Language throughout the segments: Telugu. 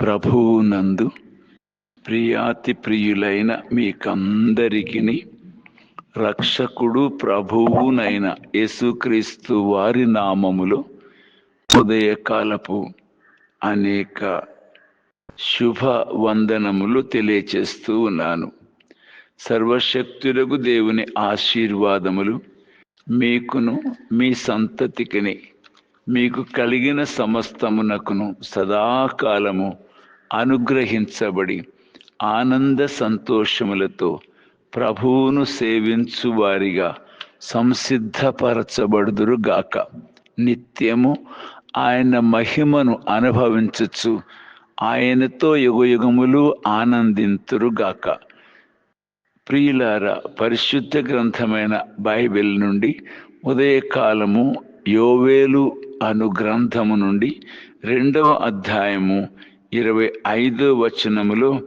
ప్రభువు నందు ప్రియాతి ప్రియులైన మీకందరికీ రక్షకుడు ప్రభువునైన యేసుక్రీస్తు వారి నామములో ఉదయకాలపు అనేక శుభ వందనములు తెలియచేస్తూ ఉన్నాను. సర్వశక్తులకు దేవుని ఆశీర్వాదములు మీకును మీ సంతతికిని మీకు కలిగిన సమస్తమునకును సదాకాలము అనుగ్రహించబడి ఆనంద సంతోషములతో ప్రభువును సేవించు వారిగా సంసిద్ధపరచబడుదురుగాక. నిత్యము ఆయన మహిమను అనుభవించచ్చు ఆయనతో యుగయుగములు ఆనందింతురుగాక. ప్రియులార పరిశుద్ధ గ్రంథమైన బైబిల్ నుండి ఉదయకాలము యోవేలు అను గ్రంథము నుండి రెండవ అధ్యాయము ఇరవై ఐదో వచనములో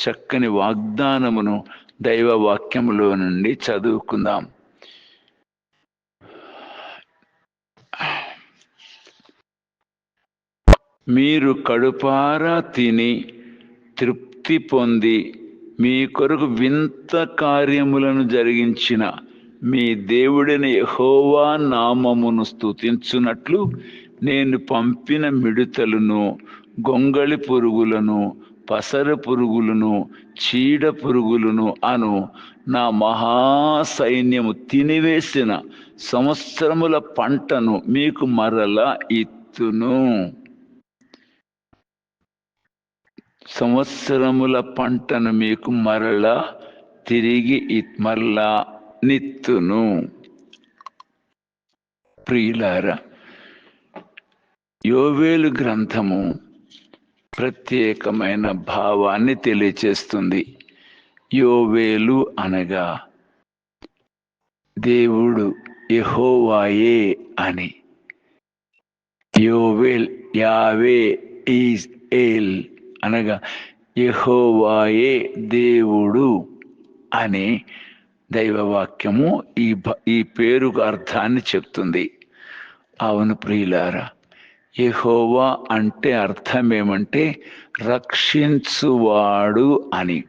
చక్కని వాగ్దానమును దైవ వాక్యములో నుండి చదువుకుందాం. మీరు కడుపారా తిని తృప్తి పొంది మీ కొరకు వింత కార్యములను జరిగించిన మీ దేవుడిని యహోవా నామమును స్తుతించున్నట్లు నేను పంపిన మిడుతలను గొంగళి పురుగులను పసర పురుగులను చీడ పురుగులను అను నా మహాసైన్యము తినివేసిన సంవత్సరముల పంటను మీకు మరలా ఇత్తును. సంవత్సరముల పంటను మీకు మరలా తిరిగి మరలా నిత్తును. ప్రియులార యోవేలు గ్రంథము ప్రత్యేకమైన భావాన్ని తెలియచేస్తుంది. యోవేలు అనగా దేవుడు యహోవాయే అని. యోవేల్ యావే ఈజ్ ఏల్ అనగా యహోవాయే దేవుడు అని. దైవవాక్యము ఈ ఈ పేరుకు అర్థాన్ని చెప్తుంది. అవును ప్రియులారా యహోవా అంటే అర్థం ఏమంటే రక్షించువాడు అని.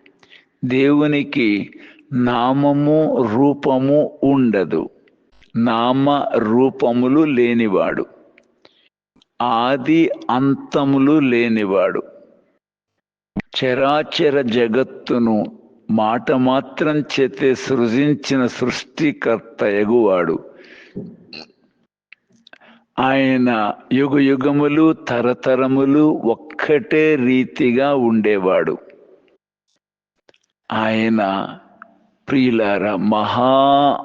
దేవునికి నామము రూపము ఉండదు. నామ రూపములు లేనివాడు. ఆది అంతములు లేనివాడు. చరాచర జగత్తును మాట మాత్రం చేతే సృజించిన సృష్టికర్త ఎగువాడు. ఆయన యుగ యుగములు తరతరములు ఒక్కటే రీతిగా ఉండేవాడు. ఆయన ప్రియులార మహా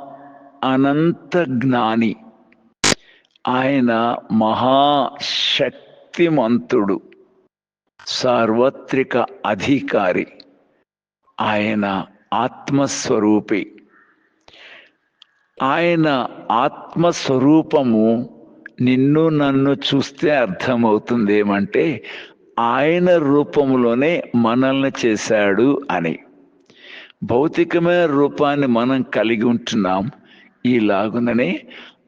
అనంత జ్ఞాని. ఆయన మహాశక్తిమంతుడు సార్వత్రిక అధికారి. ఆయన ఆత్మస్వరూపి. ఆయన ఆత్మస్వరూపము నిన్ను నన్ను చూస్తే అర్థమవుతుంది ఏమంటే ఆయన రూపంలోనే మనల్ని చేశాడు అని. భౌతికమైన రూపాన్ని మనం కలిగి ఉంటున్నాం. ఈలాగుననే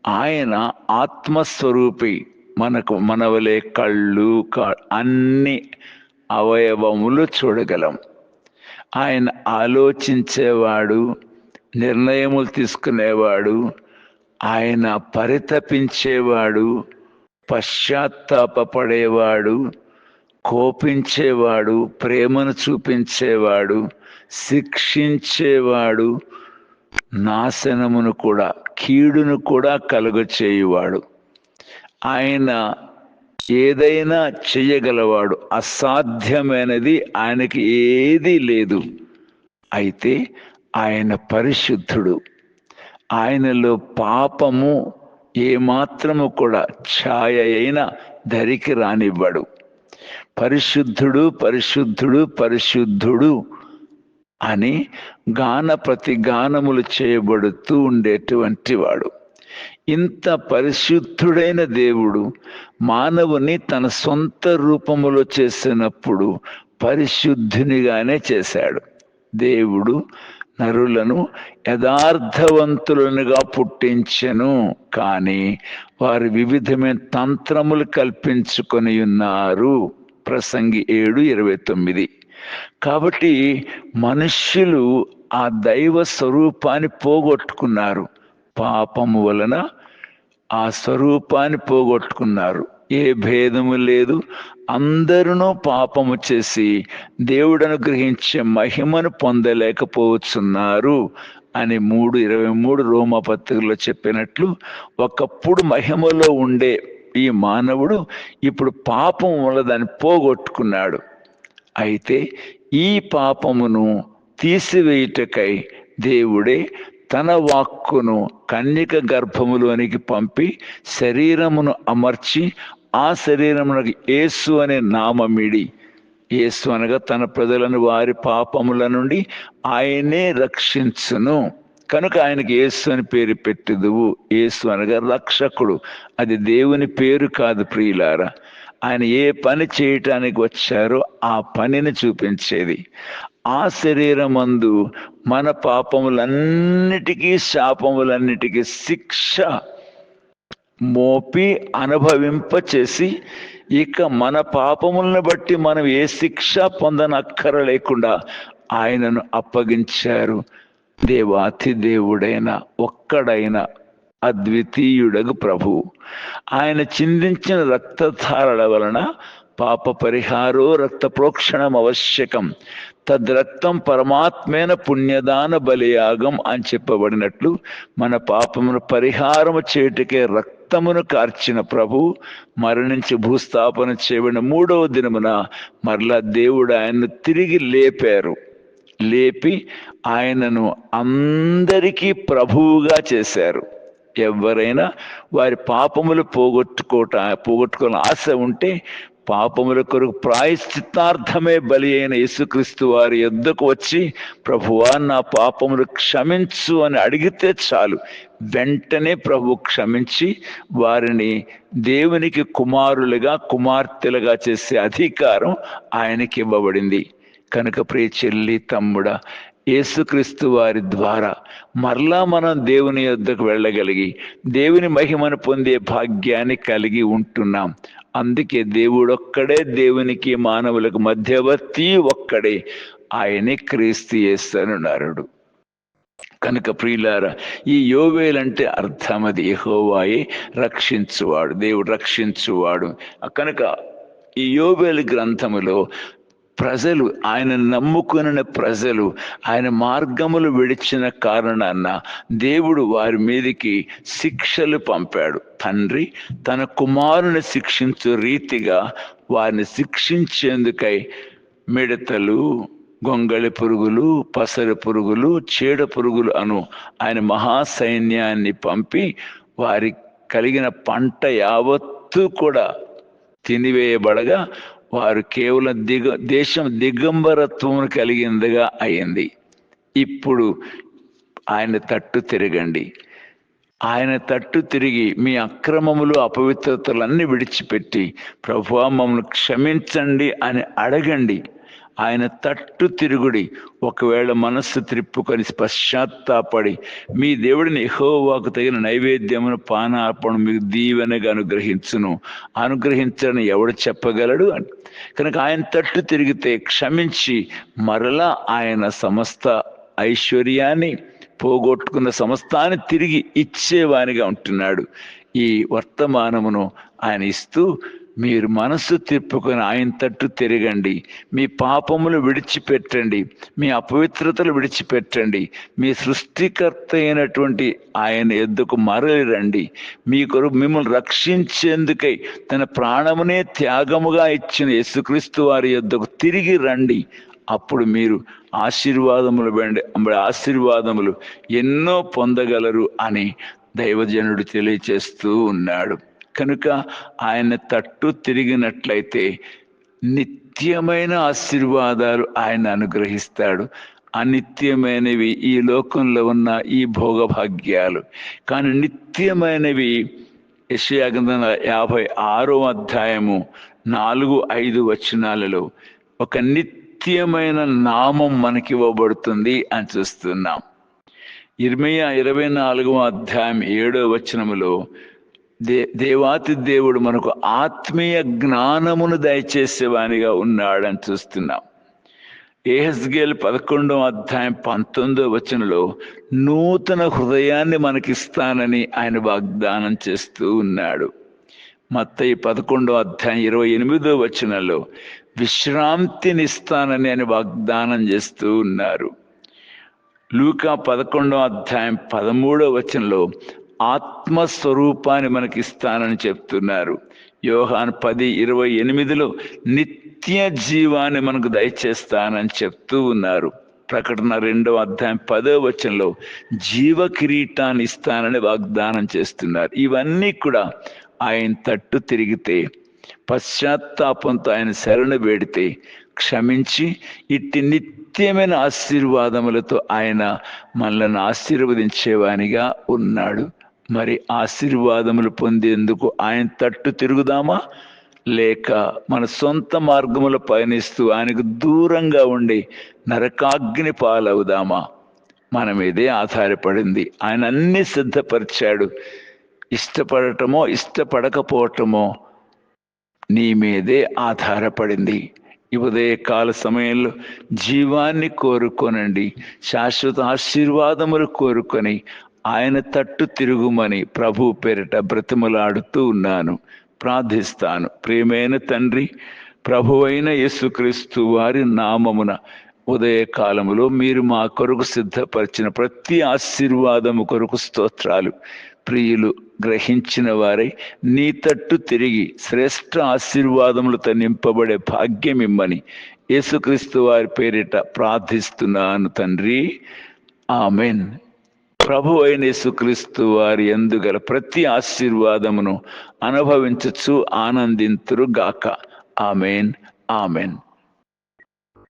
ఆయన ఆత్మస్వరూపి. మనకు మనవలే కళ్ళు అన్ని అవయవములు చూడగలం. ఆయన ఆలోచించేవాడు నిర్ణయములు తీసుకునేవాడు ఆయన పరితపించేవాడు పశ్చాత్తాపడేవాడు కోపించేవాడు ప్రేమను చూపించేవాడు శిక్షించేవాడు నాశనమును కూడా కీడును కూడా కలుగచేయువాడు. ఆయన ఏదైనా చేయగలవాడు అసాధ్యమైనది ఆయనకి ఏదీ లేదు. అయితే ఆయన పరిశుద్ధుడు. ఆయనలో పాపము ఏమాత్రము కూడా ఛాయ అయిన ధరికి రానివ్వడు. పరిశుద్ధుడు పరిశుద్ధుడు పరిశుద్ధుడు అని గాన ప్రతి గానములు చేయబడుతూ ఉండేటువంటి వాడు. ఇంత పరిశుద్ధుడైన దేవుడు మానవుని తన సొంత రూపములో చేసినప్పుడు పరిశుద్ధునిగానే చేశాడు. దేవుడు నరులను యథార్థవంతులనుగా పుట్టించెను కానీ వారు వివిధమైన తంత్రములు కల్పించుకొని ఉన్నారు. ప్రసంగి ఏడు ఇరవై తొమ్మిది. కాబట్టి మనుష్యులు ఆ దైవ స్వరూపాన్ని పోగొట్టుకున్నారు. పాపము వలన ఆ స్వరూపాన్ని పోగొట్టుకున్నారు. ఏ భేదము లేదు. అందరూ పాపము చేసి దేవుడు అనుగ్రహించే మహిమను పొందలేకపోతున్నారు అని మూడు ఇరవై మూడు రోమా పత్రికలో చెప్పినట్లు ఒకప్పుడు మహిమలో ఉండే ఈ మానవుడు ఇప్పుడు పాపం వల్ల దాన్ని పోగొట్టుకున్నాడు. అయితే ఈ పాపమును తీసివేయుటకై దేవుడే తన వాక్కును కన్యక గర్భములోనికి పంపి శరీరమును అమర్చి ఆ శరీరమునకు యేసు అనే నామమిడి. యేసు అనగా తన ప్రజలను వారి పాపముల నుండి ఆయనే రక్షించును. కనుక ఆయనకి యేసు అని పేరు పెట్టిదువు. యేసు అనగా రక్షకుడు. అది దేవుని పేరు కాదు ప్రియులారా. ఆయన ఏ పని చేయటానికి వచ్చారో ఆ పనిని చూపించేది. ఆ శరీరమందు మన పాపములన్నిటికీ శాపములన్నిటికీ శిక్ష మోపి అనుభవింప చేసి ఇక మన పాపములను బట్టి మనం ఏ శిక్ష పొందనక్కర లేకుండా ఆయనను అప్పగించారు. దేవాతి దేవుడైన ఒక్కడైన అద్వితీయుడగు ప్రభు. ఆయన చిందించిన రక్తధారల వలన పాప పరిహారో రక్త ప్రోక్షణం ఆవశ్యకం తద్రక్తం పరమాత్మైన పుణ్యదాన బలియాగం అని చెప్పబడినట్లు మన పాపమును పరిహారము చేయుటకే రక్తమును కార్చిన ప్రభు మరణించి భూస్థాపన చేయబడిన మూడవ దినమున మరలా దేవుడు ఆయన్ను తిరిగి లేపారు. లేపి ఆయనను అందరికీ ప్రభువుగా చేశారు. ఎవరైనా వారి పాపములు పోగొట్టుకోట పోగొట్టుకోవాలని ఆశ ఉంటే పాపముల కొరకు ప్రాయశ్చిత్తార్థమే బలి అయిన యేసుక్రీస్తు వారి యొద్దకు వచ్చి ప్రభువా నా పాపములు క్షమించు అని అడిగితే చాలు. వెంటనే ప్రభు క్షమించి వారిని దేవునికి కుమారులుగా కుమార్తెలుగా చేసే అధికారం ఆయనకి ఇవ్వబడింది. కనుక ప్రియ చెల్లి తమ్ముడ యేసుక్రీస్తు వారి ద్వారా మరలా మనం దేవుని యొద్దకు వెళ్ళగలిగి దేవుని మహిమను పొందే భాగ్యాన్ని కలిగి ఉంటున్నాం. అందుకే దేవుడు ఒక్కడే దేవునికి మానవులకు మధ్యవర్తి ఒక్కడే. ఆయనే క్రీస్తు చేస్తాను నరుడు కనుక ప్రియులారా ఈ యోవేలంటే అర్థం అది ఎహోవాయే రక్షించువాడు దేవుడు రక్షించువాడు. కనుక ఈ యోవేలు గ్రంథములో ప్రజలు ఆయన నమ్ముకున్న ప్రజలు ఆయన మార్గములు విడిచిన కారణాన దేవుడు వారి మీదికి శిక్షలు పంపాడు. తండ్రి తన కుమారుని శిక్షించు రీతిగా వారిని శిక్షించేందుకై మిడతలు గొంగళి పురుగులు పసరి పురుగులు చీడ పురుగులు అను ఆయన మహాసైన్యాన్ని పంపి వారి కలిగిన పంట యావత్తు కూడా తినివేయబడగా వారు కేవలం దిగ దేశం దిగంబరత్వం కలిగిందిగా అయింది. ఇప్పుడు ఆయన తట్టు తిరగండి. ఆయన తట్టు తిరిగి మీ అక్రమములు అపవిత్రతలన్నీ విడిచిపెట్టి ప్రభు మమ్మల్ని క్షమించండి అని అడగండి. ఆయన తట్టు తిరుగుడి. ఒకవేళ మనస్సు త్రిప్పుకొని పశ్చాత్తాపడి మీ దేవుడిని ఎహోవాకు తగిన నైవేద్యమును పానార్పణ మీకు దీవెనగా అనుగ్రహించును. అనుగ్రహించని ఎవడు చెప్పగలడు అని. కనుక ఆయన తట్టు తిరిగితే క్షమించి మరలా ఆయన సమస్త ఐశ్వర్యాన్ని పోగొట్టుకున్న సమస్తాన్ని తిరిగి ఇచ్చేవానిగా ఉంటున్నాడు. ఈ వర్తమానమును ఆయన ఇస్తూ మీరు మనస్సు తిప్పుకొని ఆయన తట్టు తిరగండి. మీ పాపములు విడిచిపెట్టండి. మీ అపవిత్రతలు విడిచిపెట్టండి. మీ సృష్టికర్త అయినటువంటి ఆయన ఎద్దుకు మరలి రండి మీ కొరకు మిమ్మల్ని రక్షించేందుకై తన ప్రాణమునే త్యాగముగా ఇచ్చిన యేసుక్రీస్తు వారి యొద్దకు తిరిగి రండి. అప్పుడు మీరు ఆశీర్వాదములు వెండి ఆశీర్వాదములు ఎన్నో పొందగలరు అని దైవజనుడు తెలియచేస్తూ ఉన్నాడు. కనుక ఆయన తట్టు తిరిగినట్లయితే నిత్యమైన ఆశీర్వాదాలు ఆయన అనుగ్రహిస్తాడు. అనిత్యమైనవి ఈ లోకంలో ఉన్న ఈ భోగభాగ్యాలు. కానీ నిత్యమైనవి యశయాగంధన యాభై ఆరో అధ్యాయము నాలుగు ఐదు వచనాలలో ఒక నిత్యమైన నామం మనకి ఇవ్వబడుతుంది అని చూస్తున్నాం. ఇరవై ఇరవై నాలుగవ అధ్యాయం ఏడో వచనములో దే దేవాతి దేవుడు మనకు ఆత్మీయ జ్ఞానమును దయచేసేవానిగా ఉన్నాడని చూస్తున్నాం. ఏహెస్గేల్ పదకొండవ అధ్యాయం పంతొమ్మిదో వచనంలో నూతన హృదయాన్ని మనకిస్తానని ఆయన వాగ్దానం చేస్తూ ఉన్నాడు. మత్తయి పదకొండో అధ్యాయం ఇరవై ఎనిమిదో వచనంలో విశ్రాంతినిస్తానని ఆయన వాగ్దానం చేస్తూ ఉన్నారు. లూకా పదకొండో అధ్యాయం పదమూడో వచనంలో ఆత్మస్వరూపాన్ని మనకి ఇస్తానని చెప్తున్నారు. యోహాన్ పది ఇరవై ఎనిమిదిలో నిత్య జీవాన్ని మనకు దయచేస్తానని చెప్తూ ఉన్నారు. ప్రకటన రెండవ అధ్యాయం పదో వచనంలో జీవ కిరీటాన్ని ఇస్తానని వాగ్దానం చేస్తున్నారు. ఇవన్నీ కూడా ఆయన తట్టు తిరిగితే పశ్చాత్తాపంతో ఆయన శరణు వేడితే క్షమించి ఇట్టి నిత్యమైన ఆశీర్వాదములతో ఆయన మనల్ని ఆశీర్వదించేవానిగా ఉన్నాడు. మరి ఆశీర్వాదములు పొందేందుకు ఆయన తట్టు తిరుగుదామా? లేక మన సొంత మార్గములు పయనిస్తూ ఆయనకు దూరంగా ఉండి నరకాగ్ని పాలవుదామా? మన మీదే ఆధారపడింది. ఆయన అన్ని సిద్ధపరిచాడు. ఇష్టపడటమో ఇష్టపడకపోవటమో నీ మీదే ఆధారపడింది. ఈ ఉదయకాల సమయంలో జీవాన్ని కోరుకొనండి. శాశ్వత ఆశీర్వాదములు కోరుకొని ఆయన తట్టు తిరుగుమని ప్రభు పేరిట బ్రతిమలాడుతూ ఉన్నాను. ప్రార్థిస్తాను. ప్రియమైన తండ్రి ప్రభువైన యేసుక్రీస్తు వారి నామమున ఉదయకాలములో మీరు మా కొరకు సిద్ధపరిచిన ప్రతి ఆశీర్వాదము కొరకు స్తోత్రాలు. ప్రియులు గ్రహించిన వారై నీ తట్టు తిరిగి శ్రేష్ఠ ఆశీర్వాదములతో నింపబడే భాగ్యం ఇమ్మని యేసుక్రీస్తు వారి పేరిట ప్రార్థిస్తున్నాను తండ్రి. ఆమెన్. ప్రభు అయిన యేసుక్రీస్తు వారి ఎందుగల ప్రతి ఆశీర్వాదమును అనుభవించచ్చు ఆనందింతురు గాక ఆమెన్. ఆమెన్.